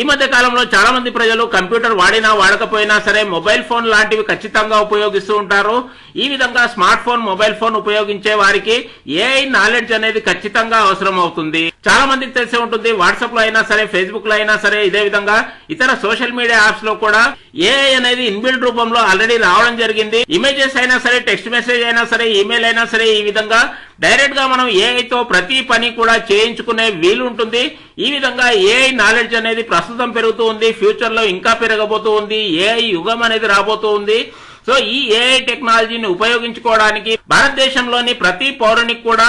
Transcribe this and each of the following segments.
ఈ మధ్య కాలంలో చాలా మంది ప్రజలు కంప్యూటర్ వాడినా వాడకపోయినా సరే మొబైల్ ఫోన్ లాంటివి ఖచ్చితంగా ఉపయోగిస్తూ ఉంటారు. ఈ విధంగా స్మార్ట్ ఫోన్ మొబైల్ ఫోన్ ఉపయోగించే వారికి ఏఐ నాలెడ్జ్ అనేది ఖచ్చితంగా అవసరం అవుతుంది. చాలా మందికి తెలిసే ఉంటుంది వాట్సాప్లో అయినా సరే ఫేస్బుక్లో అయినా సరే ఇదే విధంగా ఇతర సోషల్ మీడియా యాప్స్లో కూడా ఏఐ అనేది ఇన్బిల్డ్ రూపంలో ఆల్రెడీ రావడం జరిగింది. ఇమేజెస్ అయినా సరే టెక్స్ట్ మెసేజ్ అయినా సరే ఈమెయిల్ అయినా సరే ఈ విధంగా డైరెక్ట్గా మనం ఏఐ తో ప్రతి పని కూడా చేయించుకునే వీలు ఉంటుంది ఈ విధంగా ఏఐ నాలెడ్జ్ అనేది ప్రస్తుతం పెరుగుతూ ఉంది. ఫ్యూచర్లో ఇంకా పెరగబోతూ ఉంది. ఏఐ యుగం అనేది రాబోతూ ఉంది. సో ఈ ఏఐ టెక్నాలజీని ఉపయోగించుకోవడానికి భారతదేశంలోని ప్రతి పౌరునికి కూడా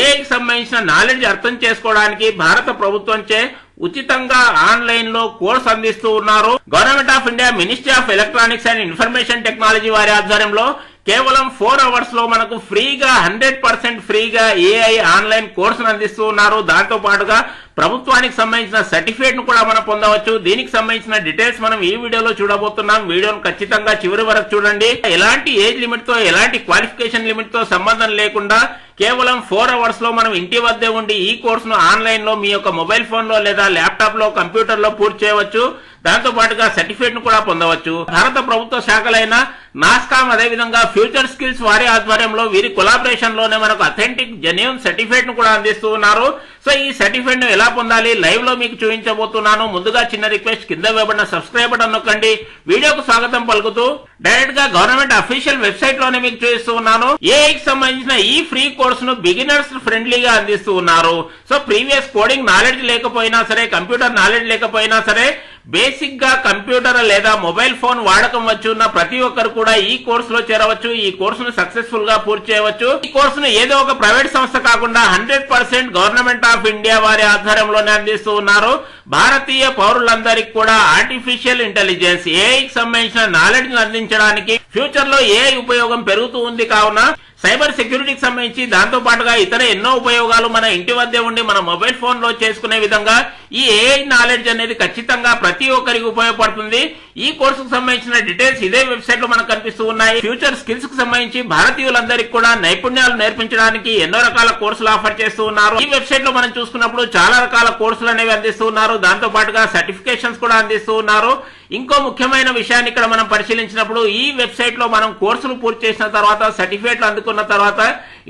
ఏఐకి సంబంధించిన నాలెడ్జ్ అర్థం చేసుకోవడానికి భారత ప్రభుత్వంచే ఉచితంగా ఆన్లైన్లో కోర్స్ అందిస్తూ ఉన్నారు. Government of India ministry of electronics and information technology వారి ఆధ్వర్యంలో కేవలం ఫోర్ అవర్స్లో మనకు ఫ్రీగా హండ్రెడ్ పర్సెంట్ ఫ్రీగా ఏఐ ఆన్లైన్ కోర్సును అందిస్తూ ఉన్నారు. దాంతో పాటుగా ప్రభుత్వానికి సంబంధించిన సర్టిఫికేట్ను కూడా మనం పొందవచ్చు. దీనికి సంబంధించిన డీటెయిల్స్ మనం ఈ వీడియోలో చూడబోతున్నాం. వీడియోను ఖచ్చితంగా చివరి వరకు చూడండి. ఎలాంటి ఏజ్ లిమిట్తో ఎలాంటి క్వాలిఫికేషన్ లిమిట్తో సంబంధం లేకుండా కేవలం ఫోర్ అవర్స్లో మనం ఇంటి వద్దే ఉండి ఈ కోర్సును ఆన్లైన్లో మీ యొక్క మొబైల్ ఫోన్లో లేదా ల్యాప్టాప్లో కంప్యూటర్లో పూర్తి చేయవచ్చు. దాంతో పాటుగా సర్టిఫికేట్ను కూడా పొందవచ్చు. భారత ప్రభుత్వ శాఖలైన నాస్కామ్ అదేవిధంగా ఫ్యూచర్ స్కిల్స్ వారి ఆధ్వర్యంలో వీరి కొలాబరేషన్లోనే మనకు అథెంటిక్ జెన్యున్ సర్టిఫికేట్ను కూడా అందిస్తూ ఉన్నారు. సో ఈ సర్టిఫికేట్ను ఎలా పొందాలి లైవ్లో మీకు చూపించబోతున్నాను. ముందుగా చిన్న రిక్వెస్ట్ కింద వేయబడిన సబ్స్క్రైబ్ బటన్ నొక్కండి. వీడియోకు స్వాగతం పలుకుతూ డైరెక్ట్గా గవర్నమెంట్ అఫీషియల్ వెబ్సైట్లోనే మీకు చూపిస్తూ ఉన్నాను. ఏఐకి సంబంధించిన ఈ ఫ్రీ కోర్సును బిగినర్స్ ఫ్రెండ్లీగా అందిస్తూ ఉన్నారు. సో ప్రీవియస్ కోడింగ్ నాలెడ్జ్ లేకపోయినా సరే కంప్యూటర్ నాలెడ్జ్ లేకపోయినా సరే బేసిక్గా కంప్యూటర్ లేదా మొబైల్ ఫోన్ వాడకం వచ్చి ఉన్న ప్రతి ఒక్కరు కూడా ఈ కోర్సులో చేరవచ్చు ఈ కోర్సును సక్సెస్ఫుల్గా పూర్తి చేయవచ్చు. ఈ కోర్సును ఏదో ఒక ప్రైవేట్ సంస్థ కాకుండా hundred percent government of India వారి ఆధ్వర్యంలోనే అందిస్తూ ఉన్నారు. భారతీయ పౌరులందరికీ కూడా ఆర్టిఫిషియల్ ఇంటెలిజెన్స్ ఏఐకి సంబంధించిన నాలెడ్జ్ అందించడానికి ఫ్యూచర్లో ఏ ఉపయోగం పెరుగుతూ ఉంది కావున సైబర్ సెక్యూరిటీకి సంబంధించి దాంతో పాటుగా ఇతర ఎన్నో ఉపయోగాలు మన ఇంటి వద్దే ఉండి మన మొబైల్ ఫోన్లో చేసుకునే విధంగా ఈ ఏఐ నాలెడ్జ్ అనేది ఖచ్చితంగా ప్రతి ఒక్కరికి ఉపయోగపడుతుంది. ఈ కోర్సుకు సంబంధించిన డీటెయిల్స్ ఇదే వెబ్సైట్లో మనకు కనిపిస్తూ ఉన్నాయి. ఫ్యూచర్ స్కిల్స్కు సంబంధించి భారతీయులందరికీ కూడా నైపుణ్యాలు నేర్పించడానికి ఎన్నో రకాల కోర్సులు ఆఫర్ చేస్తూ ఉన్నారు. ఈ వెబ్సైట్లో మనం చూసుకున్నప్పుడు చాలా రకాల కోర్సులు అనేవి అందిస్తూ ఉన్నారు. దాంతో పాటుగా సర్టిఫికేషన్స్ కూడా అందిస్తూ ఉన్నారు. ఇంకో ముఖ్యమైన విషయాన్ని ఇక్కడ మనం పరిశీలించినప్పుడు ఈ వెబ్సైట్లో మనం కోర్సులు పూర్తి చేసిన తర్వాత సర్టిఫికేట్లు అందుకున్న తర్వాత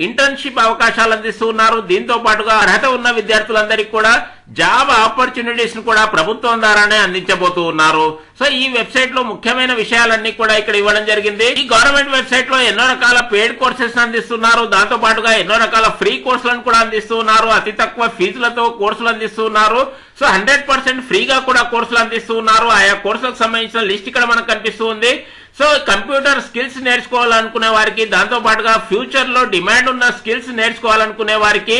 ఇంటర్న్షిప్ అవకాశాలు అందిస్తూ ఉన్నారు. దీంతో పాటుగా అర్హత ఉన్న విద్యార్థులందరికీ కూడా జాబ్ ఆపర్చునిటీస్ కూడా ప్రభుత్వం ద్వారానే అందించబోతూ ఉన్నారు. సో ఈ వెబ్సైట్లో ముఖ్యమైన విషయాలన్నీ కూడా ఇక్కడ ఇవ్వడం జరిగింది. ఈ గవర్నమెంట్ వెబ్సైట్లో ఎన్నో రకాల పెయిడ్ కోర్సెస్ అందిస్తున్నారు. దాంతో పాటుగా ఎన్నో రకాల ఫ్రీ కోర్సులను కూడా అందిస్తున్నారు. అతి తక్కువ ఫీజులతో కోర్సులు అందిస్తున్నారు. సో హండ్రెడ్ పర్సెంట్ ఫ్రీగా కూడా కోర్సులు అందిస్తూ ఉన్నారు. ఆయా కోర్సులకు సంబంధించిన లిస్ట్ ఇక్కడ మనకు కనిపిస్తూ ఉంది. సో కంప్యూటర్ స్కిల్స్ నేర్చుకోవాలనుకునే వారికి దాంతో పాటుగా ఫ్యూచర్లో డిమాండ్ ఉన్న స్కిల్స్ నేర్చుకోవాలనుకునే వారికి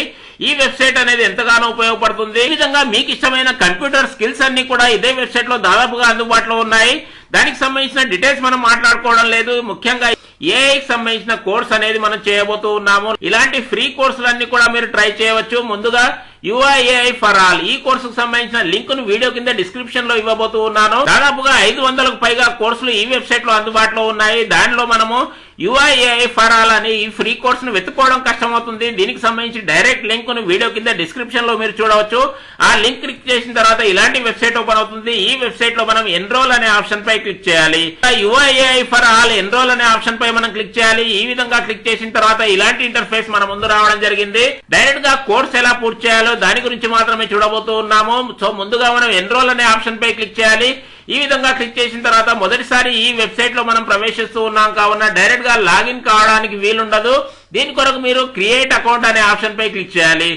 ఈ వెబ్సైట్ అనేది ఎంతగానో ఉపయోగపడుతుంది. ఈ విధంగా మీకు ఇష్టమైన కంప్యూటర్ స్కిల్స్ అన్ని కూడా ఇదే వెబ్సైట్లో దాదాపుగా అందుబాటులో ఉన్నాయి. దానికి సంబంధించిన డీటెయిల్స్ మనం మాట్లాడుకోవడం లేదు. ముఖ్యంగా ఏఐకి సంబంధించిన కోర్స్ అనేది మనం చేయబోతూ ఉన్నాము. ఇలాంటి ఫ్రీ కోర్సులన్నీ కూడా మీరు ట్రై చేయవచ్చు. ముందుగా యుఐఏఐ ఫర్ ఆల్. ఈ కోర్సుకు సంబంధించిన లింక్ను వీడియో కింద డిస్క్రిప్షన్లో ఇవ్వబోతూ ఉన్నాను. దాదాపుగా ఐదు వందలకు పైగా కోర్సులు ఈ వెబ్సైట్లో అందుబాటులో ఉన్నాయి. దానిలో మనము యుఐఏ ఫర్ ఆల్ అని ఈ ఫ్రీ కోర్స్ను వెతుక్కోవడం కష్టమవుతుంది. దీనికి సంబంధించి డైరెక్ట్ లింక్ను వీడియో కింద డిస్క్రిప్షన్లో మీరు చూడవచ్చు. ఆ లింక్ క్లిక్ చేసిన తర్వాత ఇలాంటి వెబ్సైట్ ఓపెన్ అవుతుంది. ఈ వెబ్సైట్లో మనం ఎన్రోల్ అనే ఆప్షన్ పై క్లిక్ చేయాలి. యుఐఏ ఫర్ ఆల్ ఎన్రోల్ అనే ఆప్షన్ పై మనం క్లిక్ చేయాలి. ఈ విధంగా క్లిక్ చేసిన తర్వాత ఇలాంటి ఇంటర్ఫేస్ మన ముందు రావడం జరిగింది. డైరెక్ట్గా కోర్స్ ఎలా పూర్తి చేయాలో దాని గురించి మాత్రమే చూడబోతూ ఉన్నాము. సో ముందుగా మనం ఎన్రోల్ అనే ఆప్షన్ పై క్లిక్ చేయాలి. ఈ విధంగా క్లిక్ చేసిన తర్వాత మొదటిసారి ఈ వెబ్సైట్లో మనం ప్రవేశిస్తూ ఉన్నాం కావున డైరెక్ట్గా లాగిన్ కావడానికి వీలుండదు. దీని కొరకు మీరు క్రియేట్ అకౌంట్ అనే ఆప్షన్ పై క్లిక్ చేయాలి.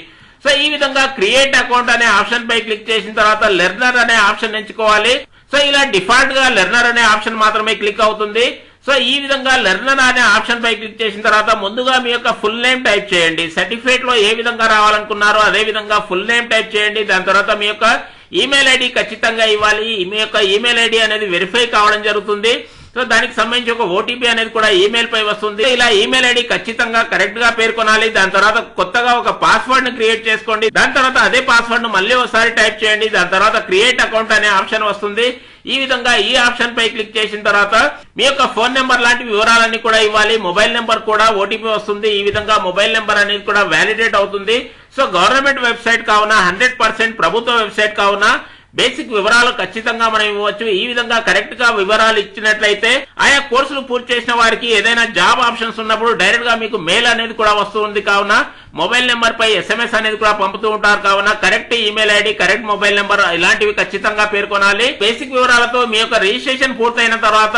సో ఈ విధంగా క్రియేట్ అకౌంట్ అనే ఆప్షన్ పై క్లిక్ చేసిన తర్వాత లెర్నర్ అనే ఆప్షన్ ఎంచుకోవాలి. సో ఇలా డిఫాల్ట్గా లెర్నర్ అనే ఆప్షన్ మాత్రమే క్లిక్ అవుతుంది. సో ఈ విధంగా లెర్నర్ అనే ఆప్షన్ పై క్లిక్ చేసిన తర్వాత ముందుగా మీ యొక్క ఫుల్ నేమ్ టైప్ చేయండి. సర్టిఫికేట్లో ఏ విధంగా రావాలనుకున్నారో అదే విధంగా ఫుల్ నేమ్ టైప్ చేయండి. దాని తర్వాత మీ యొక్క ఈమెయిల్ ఐడి ఖచ్చితంగా ఇవ్వాలి. మీ యొక్క ఈమెయిల్ ఐడి అనేది వెరిఫై కావడం జరుగుతుంది. సో దానికి సంబంధించి ఒక ఓటీపీ అనేది కూడా ఈమెయిల్ పై వస్తుంది. ఇలా ఈమెయిల్ ఐడి ఖచ్చితంగా కరెక్ట్గా పేర్కొనాలి. దాని తర్వాత కొత్తగా ఒక పాస్వర్డ్ను క్రియేట్ చేసుకోండి. దాని తర్వాత అదే పాస్వర్డ్ను మళ్ళీ ఒకసారి టైప్ చేయండి. దాని తర్వాత క్రియేట్ అకౌంట్ అనే ఆప్షన్ వస్తుంది. ఈ విధంగా ఈ ఆప్షన్ పై క్లిక్ చేసిన తర్వాత మీ యొక్క ఫోన్ నెంబర్ లాంటి వివరాలన్నీ కూడా ఇవ్వాలి. మొబైల్ నెంబర్ కూడా ఓటీపీ వస్తుంది. ఈ విధంగా మొబైల్ నెంబర్ అనేది కూడా వ్యాలిడేట్ అవుతుంది. సో గవర్నమెంట్ వెబ్సైట్ కావున హండ్రెడ్ పర్సెంట్ ప్రభుత్వ వెబ్సైట్ కావున బేసిక్ వివరాలు ఖచ్చితంగా మనం ఇవ్వచ్చు. ఈ విధంగా కరెక్ట్గా వివరాలు ఇచ్చినట్లయితే ఆయా కోర్సులు పూర్తి చేసిన వారికి ఏదైనా జాబ్ ఆప్షన్స్ ఉన్నప్పుడు డైరెక్ట్గా మీకు మెయిల్ అనేది కూడా వస్తుంది కావున మొబైల్ నెంబర్ పై ఎస్ఎంఎస్ అనేది కూడా పంపుతూ ఉంటారు కావున correct email ID correct mobile number ఇలాంటివి ఖచ్చితంగా పేర్కొనాలి. బేసిక్ వివరాలతో మీ యొక్క రిజిస్ట్రేషన్ పూర్తయిన తర్వాత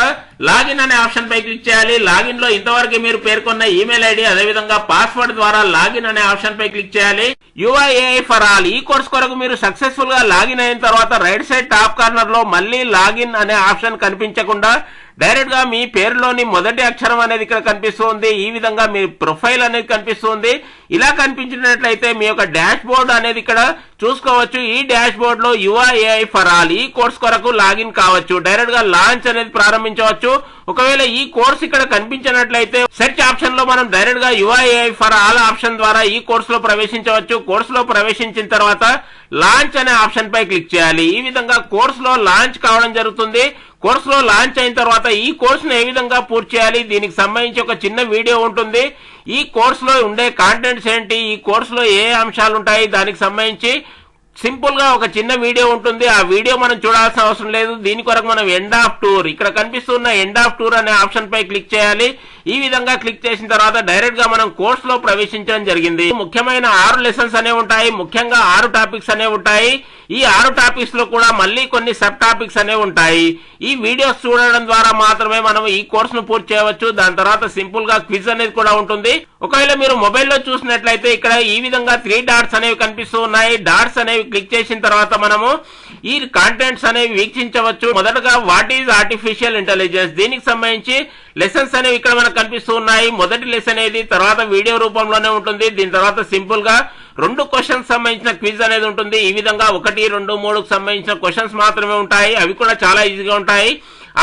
లాగిన్ అనే ఆప్షన్ పై క్లిక్ చేయాలి. లాగిన్లో ఇంతవరకు మీరు పేర్కొన్న ఈమెయిల్ ఐడి అదేవిధంగా పాస్వర్డ్ ద్వారా లాగిన్ అనే ఆప్షన్ పై క్లిక్ చేయాలి. యుఐఏ ఫర్ ఆల్ ఈ కోర్స్ కొరకు మీరు సక్సెస్ఫుల్గా లాగిన్ అయిన తర్వాత రైట్ సైడ్ టాప్ కార్నర్లో మళ్ళీ లాగిన్ అనే ఆప్షన్ కనిపించకుండా డైరెక్ట్గా మీ పేరులోని మొదటి అక్షరం అనేది ఇక్కడ కనిపిస్తుంది ఈ విధంగా మీ ప్రొఫైల్ అనేది కనిపిస్తుంది ఇలా కనిపించినట్లయితే మీ యొక్క డాష్ బోర్డ్ అనేది ఇక్కడ చూసుకోవచ్చు. ఈ డాష్ బోర్డ్లో యుఐఏఐ ఫర్ ఆల్ ఈ కోర్స్ కొరకు లాగిన్ కావచ్చు. డైరెక్ట్గా లాంచ్ అనేది ప్రారంభించవచ్చు. ఒకవేళ ఈ కోర్స్ ఇక్కడ కనిపించినట్లయితే సెర్చ్ ఆప్షన్లో మనం డైరెక్ట్గా యుఐఏఐ ఫర్ ఆల్ ఆప్షన్ ద్వారా ఈ కోర్స్లో ప్రవేశించవచ్చు. కోర్స్లో ప్రవేశించిన తర్వాత లాంచ్ అనే ఆప్షన్ పై క్లిక్ చేయాలి. ఈ విధంగా కోర్స్లో లాంచ్ కావడం జరుగుతుంది. కోర్స్లో లాంచ్ అయిన తర్వాత ఈ కోర్స్ను ఏ విధంగా పూర్తి చేయాలి? దీనికి సంబంధించి ఒక చిన్న వీడియో ఉంటుంది. ఈ కోర్సులో ఉండే కాంటెంట్స్ ఏంటి? ఈ కోర్సులో ఏ అంశాలు ఉంటాయి దానికి సంబంధించి సింపుల్గా ఒక చిన్న వీడియో ఉంటుంది. ఆ వీడియో మనం చూడాల్సిన అవసరం లేదు. దీని కొరకు మనం ఎండ్ ఆఫ్ టూర్ ఇక్కడ కనిపిస్తున్న ఎండ్ ఆఫ్ టూర్ అనే ఆప్షన్ పై క్లిక్ చేయాలి. ఈ విధంగా క్లిక్ చేసిన తర్వాత డైరెక్ట్గా మనం కోర్స్లో ప్రవేశించడం జరిగింది. ముఖ్యమైన ఆరు లెసన్స్ అనేవి ఉంటాయి. ముఖ్యంగా ఆరు టాపిక్స్ అనేవి ఉంటాయి. ఈ ఆరు టాపిక్స్లో కూడా మళ్ళీ కొన్ని సబ్ టాపిక్స్ అనేవి ఉంటాయి. ఈ వీడియోస్ చూడడం ద్వారా మాత్రమే మనం ఈ కోర్స్ను పూర్తి చేయవచ్చు. దాని తర్వాత సింపుల్గా క్విజ్ అనేది కూడా ఉంటుంది. ఒకవేళ మీరు మొబైల్లో చూసినట్లయితే ఇక్కడ ఈ విధంగా త్రీ డాట్స్ అనేవి కనిపిస్తూ ఉన్నాయి. డాట్స్ అనేవి క్లిక్ చేసిన తర్వాత మనము ఈ కాంటెంట్స్ అనేవి వీక్షించవచ్చు. మొదటగా వాట్ ఈజ్ ఆర్టిఫిషియల్ ఇంటెలిజెన్స్ దీనికి సంబంధించి లెసన్స్ అనేవి ఇక్కడ మనకు కనిపిస్తూ ఉన్నాయి. మొదటి లెసన్ అనేది తర్వాత వీడియో రూపంలోనే ఉంటుంది. దీని తర్వాత సింపుల్గా రెండు క్వశ్చన్స్ సంబంధించిన క్విజ్ అనేది ఉంటుంది. ఈ విధంగా ఒకటి రెండు మూడుకు సంబంధించిన క్వశ్చన్స్ మాత్రమే ఉంటాయి. అవి కూడా చాలా ఈజీగా ఉంటాయి.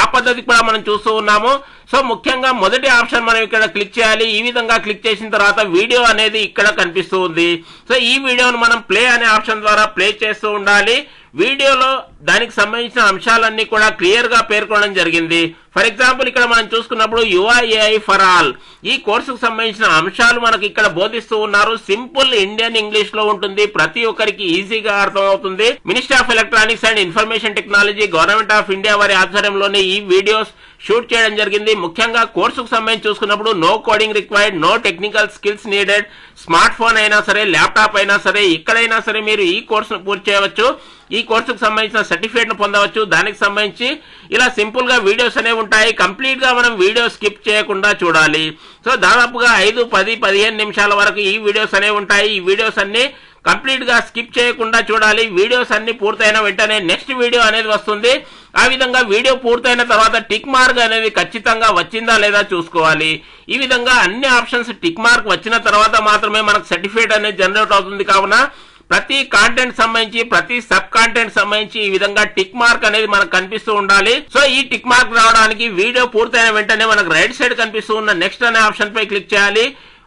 ఆ పద్ధతి కూడా మనం చూస్తూ ఉన్నాము. సో ముఖ్యంగా మొదటి ఆప్షన్ మనం ఇక్కడ క్లిక్ చేయాలి. ఈ విధంగా క్లిక్ చేసిన తర్వాత వీడియో అనేది ఇక్కడ కనిపిస్తూ ఉంది. సో ఈ వీడియోను మనం ప్లే అనే ఆప్షన్ ద్వారా ప్లే చేస్తూ ఉండాలి. వీడియోలో దానికి సంబంధించిన అంశాలన్నీ కూడా క్లియర్గా పేర్కొనడం జరిగింది. ఫర్ ఎగ్జాంపుల్ ఇక్కడ మనం చూసుకున్నప్పుడు యుఐఏఐ ఫర్ ఆల్ ఈ కోర్సుకు సంబంధించిన అంశాలు మనకు ఇక్కడ బోధిస్తూ ఉన్నారు. సింపుల్ ఇండియన్ ఇంగ్లీష్లో ఉంటుంది. ప్రతి ఒక్కరికి ఈజీగా అర్థం అవుతుంది minister of electronics and information technology government of India వారి ఆధ్వర్యంలోనే ఈ వీడియోస్ షూట్ చేయడం జరిగింది. ముఖ్యంగా కోర్సుకు సంబంధించి చూసుకున్నప్పుడు no coding required no technical skills needed smart phone అయినా సరే ల్యాప్టాప్ అయినా సరే ఇక్కడైనా సరే మీరు ఈ కోర్సును పూర్తి చేయవచ్చు. ఈ కోర్సుకు సంబంధించిన సర్టిఫికేట్ను పొందవచ్చు. దానికి సంబంధించి ఇలా సింపుల్గా వీడియోస్ అనేవి ఉంటాయి. కంప్లీట్గా మనం వీడియో స్కిప్ చేయకుండా చూడాలి. సో దాదాపుగా ఐదు పది పదిహేను నిమిషాల వరకు ఈ వీడియోస్ అనేవి ఉంటాయి. ఈ వీడియోస్ అన్ని కంప్లీట్గా స్కిప్ చేయకుండా చూడాలి. వీడియోస్ అన్ని పూర్తయిన వెంటనే నెక్స్ట్ వీడియో అనేది వస్తుంది. ఆ విధంగా వీడియో పూర్తయిన తర్వాత టిక్ మార్క్ అనేది ఖచ్చితంగా వచ్చిందా లేదా చూసుకోవాలి. ఈ విధంగా అన్ని ఆప్షన్స్ టిక్ మార్క్ వచ్చిన తర్వాత మాత్రమే మనకు సర్టిఫికేట్ అనేది జనరేట్ అవుతుంది. కావున ప్రతి కాంటెంట్ సంబంధించి ప్రతి సబ్ కాంటెంట్ సంబంధించి ఈ విధంగా టిక్ మార్క్ అనేది మనకు కనిపిస్తూ ఉండాలి. సో ఈ టిక్ మార్క్ రావడానికి వీడియో పూర్తయిన వెంటనే మనకు రైట్ సైడ్ కనిపిస్తూ ఉన్న నెక్స్ట్ అనే ఆప్షన్ పై క్లిక్ చేయాలి.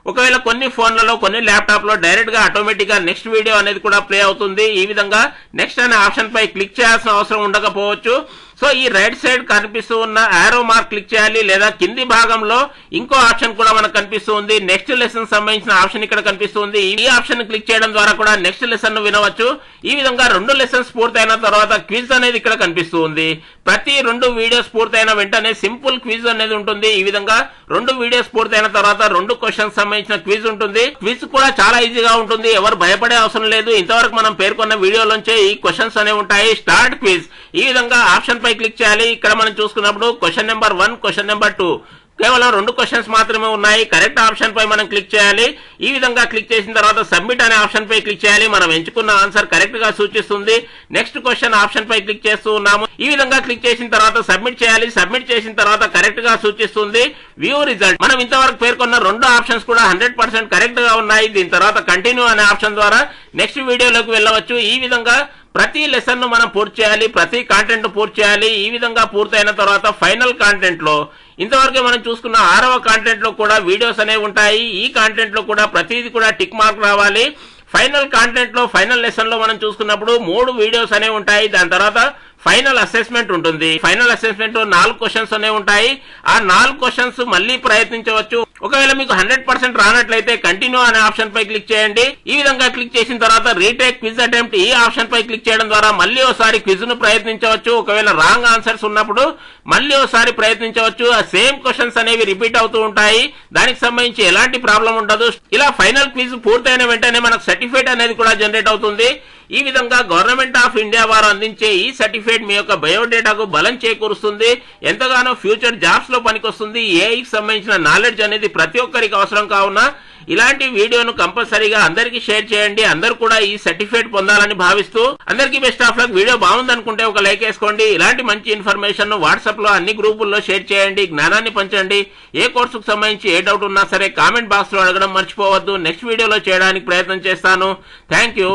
ఒకవేళ కొన్ని ఫోన్లలో కొన్ని ల్యాప్టాప్లో డైరెక్ట్గా ఆటోమేటిక్గా నెక్స్ట్ వీడియో అనేది కూడా ప్లే అవుతుంది. ఈ విధంగా నెక్స్ట్ అనే ఆప్షన్ పై క్లిక్ చేయాల్సిన అవసరం ఉండకపోవచ్చు. సో ఈ రైట్ సైడ్ కనిపిస్తూ ఉన్న ఆరో మార్క్ క్లిక్ చేయాలి లేదా కింది భాగంలో ఇంకో ఆప్షన్ కూడా మనకు కనిపిస్తూ ఉంది. నెక్స్ట్ లెసన్ సంబంధించిన ఆప్షన్ ఇక్కడ కనిపిస్తుంది ఈ ఆప్షన్ క్లిక్ చేయడం ద్వారా కూడా నెక్స్ట్ లెసన్ను వినవచ్చు. ఈ విధంగా రెండు లెసన్స్ పూర్తయిన తర్వాత క్విజ్ అనేది ఇక్కడ కనిపిస్తూ ఉంది. ప్రతి రెండు వీడియోస్ పూర్తయిన వెంటనే సింపుల్ క్విజ్ అనేది ఉంటుంది. ఈ విధంగా రెండు వీడియోస్ పూర్తయిన తర్వాత రెండు క్వశ్చన్స్ సంబంధించిన క్విజ్ ఉంటుంది. క్విజ్ కూడా చాలా ఈజీగా ఉంటుంది. ఎవరు భయపడే అవసరం లేదు. ఇంతవరకు మనం పేర్కొన్న వీడియోలోంచే ఈ క్వశ్చన్స్ అనేవి ఉంటాయి. Start quiz. ఈ విధంగా ఆప్షన్ పై క్లిక్ చేయాలి. ఇక్కడ మనం చూసుకున్నప్పుడు question number one question number two. కేవలం రెండు క్వశ్చన్స్ మాత్రమే ఉన్నాయి. కరెక్ట్ ఆప్షన్ పై మనం క్లిక్ చేయాలి. ఈ విధంగా క్లిక్ చేసిన తర్వాత సబ్మిట్ అనే ఆప్షన్ పై క్లిక్ చేయాలి. మనం ఎంచుకున్న ఆన్సర్ కరెక్ట్గా సూచిస్తుంది. నెక్స్ట్ క్వశ్చన్ ఆప్షన్ పై క్లిక్ చేస్తూ ఉన్నాము. ఈ విధంగా క్లిక్ చేసిన తర్వాత సబ్మిట్ చేయాలి. సబ్మిట్ చేసిన తర్వాత కరెక్ట్గా సూచిస్తుంది. వ్యూ రిజల్ట్ మనం ఇంతవరకు పేర్కొన్న రెండు ఆప్షన్స్ కూడా హండ్రెడ్ పర్సెంట్ కరెక్ట్గా ఉన్నాయి. దీని తర్వాత కంటిన్యూ అనే ఆప్షన్ ద్వారా నెక్స్ట్ వీడియోలోకి వెళ్ళవచ్చు. ఈ విధంగా ప్రతి లెసన్ను మనం పూర్తి చేయాలి. ప్రతి కాంటెంట్ పూర్తి చేయాలి. ఈ విధంగా పూర్తయిన తర్వాత ఫైనల్ కాంటెంట్లో ఇంతవరకు మనం చూసుకున్న ఆరవ కాంటెంట్లో కూడా వీడియోస్ అనేవి ఉంటాయి. ఈ కాంటెంట్లో కూడా ప్రతిదీ కూడా టిక్ మార్క్ రావాలి. ఫైనల్ కాంటెంట్లో ఫైనల్ లెసన్లో మనం చూసుకున్నప్పుడు మూడు వీడియోస్ అనేవి ఉంటాయి. దాని తర్వాత ఫైనల్ అసెస్మెంట్ ఉంటుంది. ఫైనల్ అసెస్మెంట్ నాలుగు క్వశ్చన్స్ అనేవి ఉంటాయి. ఆ నాలుగు క్వశ్చన్స్ మళ్ళీ ప్రయత్నించవచ్చు. ఒకవేళ మీకు హండ్రెడ్ పర్సెంట్ రానట్లయితే కంటిన్యూ అనే ఆప్షన్ పై క్లిక్ చేయండి. ఈ విధంగా క్లిక్ చేసిన తర్వాత రీటేక్ క్విజ్ అటెంప్ట్ ఈ ఆప్షన్ పై క్లిక్ చేయడం ద్వారా మళ్ళీ ఒకసారి క్విజ్ను ప్రయత్నించవచ్చు. ఒకవేళ రాంగ్ ఆన్సర్స్ ఉన్నప్పుడు మళ్ళీ ఒకసారి ప్రయత్నించవచ్చు. ఆ సేమ్ క్వశ్చన్స్ అనేవి రిపీట్ అవుతూ ఉంటాయి. దానికి సంబంధించి ఎలాంటి ప్రాబ్లం ఉండదు. ఇలా ఫైనల్ క్విజ్ పూర్తయిన వెంటనే మనకు సర్టిఫికేట్ అనేది కూడా జనరేట్ అవుతుంది. ఈ విధంగా గవర్నమెంట్ ఆఫ్ ఇండియా వారు అందించే ఈ సర్టిఫికేట్ మీ యొక్క బయోడేటాకు బలం చేకూరుస్తుంది. ఎంతగానో ఫ్యూచర్ జాబ్స్లో పనికొస్తుంది. ఏఐకి సంబంధించిన నాలెడ్జ్ అనేది ప్రతి ఒక్కరికి అవసరం కావున ఇలాంటి వీడియోను కంపల్సరీగా అందరికీ షేర్ చేయండి. అందరు కూడా ఈ సర్టిఫికేట్ పొందాలని భావిస్తూ అందరికీ బెస్ట్ ఆఫ్ లక్. వీడియో బాగుందనుకుంటే ఒక లైక్ వేసుకోండి. ఇలాంటి మంచి ఇన్ఫర్మేషన్ వాట్సాప్లో అన్ని గ్రూపుల్లో షేర్ చేయండి. జ్ఞానాన్ని పంచండి. ఏ కోర్సుకు సంబంధించి ఏ డౌట్ ఉన్నా సరే కామెంట్ బాక్స్లో అడగడం మర్చిపోవద్దు. నెక్స్ట్ వీడియోలో చేయడానికి ప్రయత్నం చేస్తాను. Thank you.